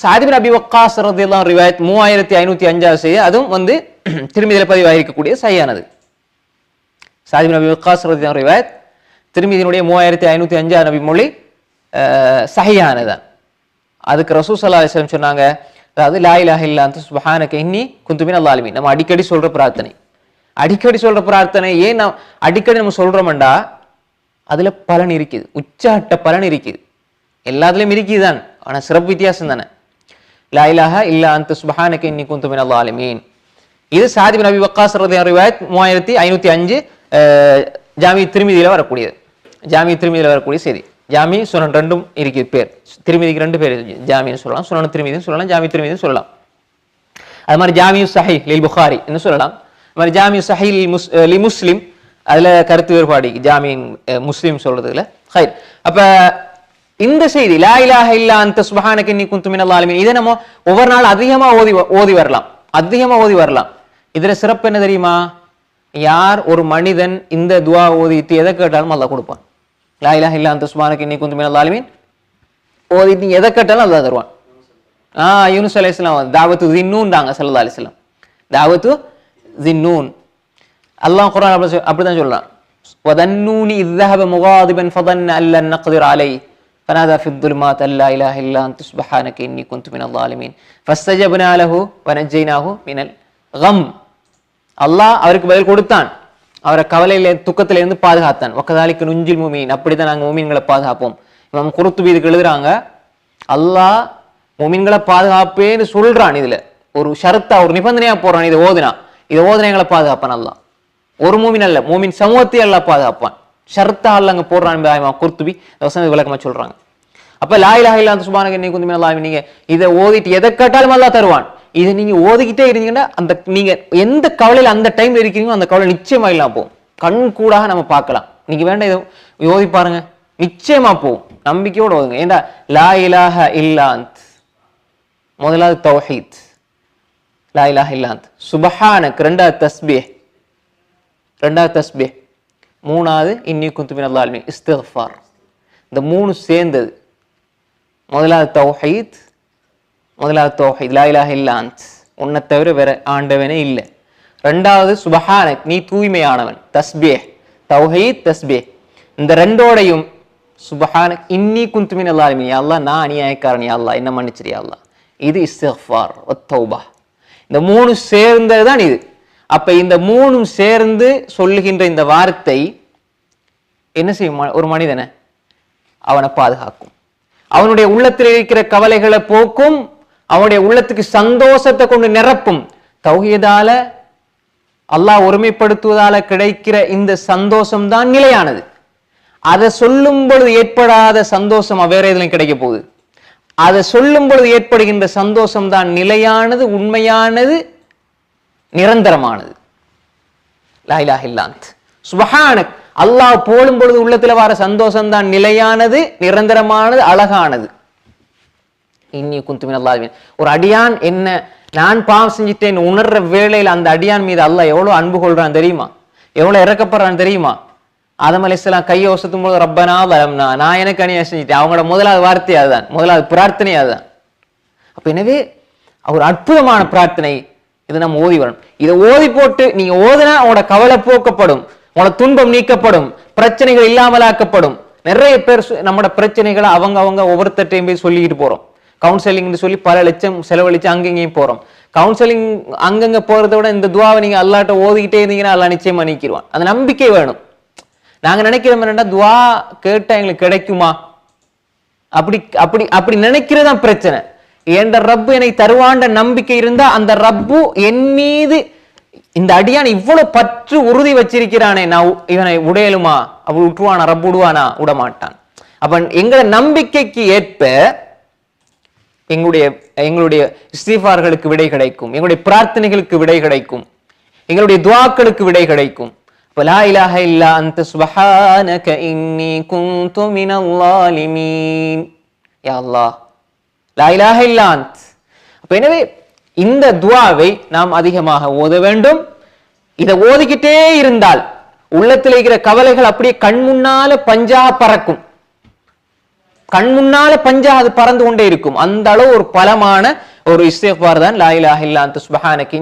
சாதிபின் அபி வக்காஸ் ரதியல்லாஹு ரிவாயத் மூவாயிரத்தி ஐநூத்தி அஞ்சாவது செய்தி அதுவும் வந்து திருமதியில பதிவாயிருக்கக்கூடிய சரியானது சாதிபின் அபி வக்காஸ் ரதியல்லாஹு ரிவாயத் திருமதியினுடைய மூவாயிரத்தி ஐநூத்தி அஞ்சாவது நபி மொழி சஹியானதான் அதுக்கு ரசூ சல்லா அலிஸ்லம் சொன்னாங்க அதாவது லா இலாஹ இல்லாந்து அந்த சுபஹானக இன்னி குந்துமின் அல்லாலுமி நம்ம அடிக்கடி சொல்ற பிரார்த்தனை. அடிக்கடி சொல்ற பிரார்த்தனை ஏன் நம்ம அடிக்கடி நம்ம சொல்றோம்டா அதுல பலன் இருக்குது. உச்சாட்ட பலன் இருக்குது. எல்லாத்துலயும் இருக்குதுதான். ஆனா சிறப்பு வித்தியாசம் தானே? லா இல்லா அந்த சுபஹானக இன்னி அல்லா அல்லாலுமீன் இது சாதிபின் நபி வக்காஸ் ரலியல்லாஹு ரிவாயத் மூவாயிரத்தி ஐநூத்தி அஞ்சு அஹ், ஜாமி திருமதியில வரக்கூடியது ஜாமி திருமதியில வரக்கூடிய செய்தி ஜாமி சுனன் ரெண்டும் இருக்குது பேர் திருமதிக்கு ரெண்டு பேர் ஜாமின்னு சொல்லலாம் சுனன் திருமதியும் சொல்லலாம் ஜாமி திருமதியும் சொல்லலாம் அது மாதிரி ஜாமியு சஹி லில் புகாரி என்று சொல்லலாம் அது மாதிரி ஜாமியு சஹி முஸ் லி முஸ்லிம் அதுல கருத்து வேறுபாடு ஜாமியின் முஸ்லீம் சொல்றதுல ஹைர் அப்ப இந்த செய்தி லா இலாக இல்லா அந்த சுபஹானக்கு நீ குந்து மினல் இதை நம்ம ஒவ்வொரு நாள் அதிகமாக ஓதி ஓதி வரலாம். அதிகமாக ஓதி வரலாம். இதில் சிறப்பு என்ன தெரியுமா? யார் ஒரு மனிதன் இந்த துவா ஓதிட்டு எதை கேட்டாலும் அல்லா கொடுப்பான். லா இலாக இல்லா அந்த சுபஹானக்கு நீ குந்து மினல் ஓதிட்டு எதை கேட்டாலும் அல்லா தருவான். ஆ யூனுஸ் அலி இஸ்லாம் தாவத்து தின்னூன் தாங்க சல்லா அலி இஸ்லாம் தாவத்து தின்னூன் அல்லாஹ் குரான் அப்படி அப்படிதான் சொல்றான். வதன்னூனி இத்தஹப முகாதிபன் ஃபதன் அல்லன் நக்திர் அலை فنادى في الظلمات ان لا اله الا انت سبحانك اني كنت من الظالمين فاستجبنا له ونجيناه من الغم அல்லாஹ் அவருக்கு பதில் கொடுத்தான் அவரை கவலையில துக்கத்துல இருந்து பாதுகாத்தான் ஒக்கதாலிக்கு நுஞ்சில் மூமீன் அப்படிதான் நாங்க மூமீன்களை பாதுகாப்போம் இவன் குருத்துபி இதுக்கு எழுதுறாங்க அல்லாஹ் மூமீன்களை பாதுகாப்பேன்னு சொல்றான் இதுல ஒரு ஷரத்தா ஒரு நிபந்தனையா போறான் இதை ஓதுனா இதை ஓதுனா எங்களை பாதுகாப்பான் அல்லாஹ் ஒரு மூமின் அல்ல மூமின் சமூகத்தை அல்லாஹ் பாதுகாப்பான் ஷர்த்தால் அங்கே போடுறான் இமாம் குர்துபி இந்த வசனம் விளக்கமா அப்போ அப்ப லா இலாஹ இல்லா அந்த சுபானக நீ குந்துமே அல்லாஹ் நீங்கள் இதை ஓதிட்டு எதை கேட்டாலும் நல்லா தருவான். இதை நீங்கள் ஓதிக்கிட்டே இருந்தீங்கன்னா அந்த நீங்கள் எந்த கவலையில் அந்த டைம்ல இருக்கிறீங்களோ அந்த கவலை நிச்சயமாக இல்லாமல் போகும். கண் கூடாக நம்ம பார்க்கலாம். நீங்கள் வேண்டாம் இதை ஓதி பாருங்க. நிச்சயமாக போகும். நம்பிக்கையோடு ஓதுங்க. ஏண்டா? லா இலாஹ இல்லாந்த் முதலாவது தௌஹீத். லா இலாஹ இல்லாந்த் சுபஹானக். ரெண்டாவது தஸ்பே ரெண்டாவது தஸ்பே மூணாவது இன்னி குந்து மினல் ஆலிமீன் இஸ்திக்ஃபார் இந்த மூணு சேர்ந்தது. முதலாவது தௌஹீத் முதலாவது தௌஹீத் லா இலாஹ இல்லா உன்னை தவிர வேற ஆண்டவனே இல்லை. ரெண்டாவது சுபஹானக் நீ தூய்மையானவன் தஸ்பே தௌஹீத் தஸ்பே இந்த ரெண்டோடையும் சுபஹானக் இன்னி குந்து மினல் ஆலிமீன் நான் அநியாயக்காரன் யா அல்லாஹ் என்ன மன்னிச்சிரியா அல்லா அல்லாஹ் இது இஸ்திஃபார் தௌபா இந்த மூணு சேர்ந்தது தான் இது. அப்ப இந்த மூணும் சேர்ந்து சொல்லுகின்ற இந்த வார்த்தை என்ன செய்யும்? ஒரு மனிதனை அவனை பாதுகாக்கும். அவனுடைய உள்ளத்தில் இருக்கிற கவலைகளை போக்கும் அவனுடைய உள்ளத்துக்கு சந்தோஷத்தை கொண்டு நிரப்பும். தௌகியதால அல்லாஹ் ஒருமைப்படுத்துவதால கிடைக்கிற இந்த சந்தோஷம் தான் நிலையானது. அதை சொல்லும் பொழுது ஏற்படாத சந்தோஷம் வேற எதுலையும் கிடைக்க போகுது. அதை சொல்லும் பொழுது ஏற்படுகின்ற சந்தோஷம் தான் நிலையானது உண்மையானது நிரந்தரமானது. லா ஹில்லாந்த் சுபஹானக் அல்லாஹ் போடும் பொழுது உள்ளத்துல வர சந்தோஷம் தான் நிலையானது நிரந்தரமானது அழகானது. இன்னி குந்துமின் அல்லாஹ்வின் ஒரு அடியான் என்ன நான் பாவம் செஞ்சுட்டேன் உணர்ற வேளையில் அந்த அடியான் மீது அல்லாஹ் எவ்வளவு அன்பு கொள்றான் தெரியுமா? எவ்வளவு இறக்கப்படுறான் தெரியுமா? ஆதம் அலைஹிஸ்ஸலாம் கையை ஒசத்தும் போது ரப்பனா வலம்னா நான் எனக்கு அணியா செஞ்சுட்டேன். அவங்களோட முதலாவது வார்த்தை அதுதான். முதலாவது பிரார்த்தனை அதுதான். அப்போ எனவே ஒரு அற்புதமான பிரார்த்தனை இதை நம்ம ஓதி வரணும். இதை ஓதி போட்டு நீங்க ஓதுனா உங்களோட கவலை போக்கப்படும். உங்களோட துன்பம் நீக்கப்படும். பிரச்சனைகள் இல்லாமலாக்கப்படும். நிறைய பேர் சு- பிரச்சனைகளை அவங்க அவங்க ஒவ்வொருத்தட்டையும் போய் சொல்லிக்கிட்டு போறோம். கவுன்சிலிங்னு சொல்லி பல லட்சம் செலவழிச்சு அங்கங்கேயும் போறோம். கவுன்சிலிங் அங்கங்க போறதை விட இந்த துவாவை நீங்க அல்லாட்ட ஓதிக்கிட்டே இருந்தீங்கன்னா அல்லா நிச்சயமா நீக்கிடுவான். அந்த நம்பிக்கை வேணும். நாங்க நினைக்கிறோம் என்னன்னா துவா கேட்டா எங்களுக்கு கிடைக்குமா? அப்படி அப்படி அப்படி நினைக்கிறதான் பிரச்சனை. என்ற ரப்பு என்னை தருவாண்ட நம்பிக்கை இருந்தா அந்த ரப்பு என் மீது இந்த அடியான் இவ்வளவு பற்று உறுதி வச்சிருக்கிறானே நான் இவனை உடையலுமா? அவள் விட்டுருவானா ரப்பு விடுவானா விட மாட்டான் அப்ப எங்களோட நம்பிக்கைக்கு ஏற்ப எங்களுடைய எங்களுடைய இஸ்திஃபார்களுக்கு விடை கிடைக்கும். எங்களுடைய பிரார்த்தனைகளுக்கு விடை கிடைக்கும். எங்களுடைய துவாக்களுக்கு விடை கிடைக்கும். லா இல்லா அந்த சுபஹானக இன்னி குந்து மினல் லாலிமீன் யா எனவே இந்த துவாவை நாம் அதிகமாக ஓத வேண்டும். இதை ஓதிக்கிட்டே இருந்தால் உள்ளத்தில் இருக்கிற கவலைகள் அப்படியே கண் முன்னால பஞ்சா பறக்கும். கண் முன்னால பஞ்சா அது பறந்து கொண்டே இருக்கும். அந்த அளவு ஒரு பலமான ஒரு இஸ்திக்பார் தான். லா இலாஹ இல்லா அன்த சுப்ஹானக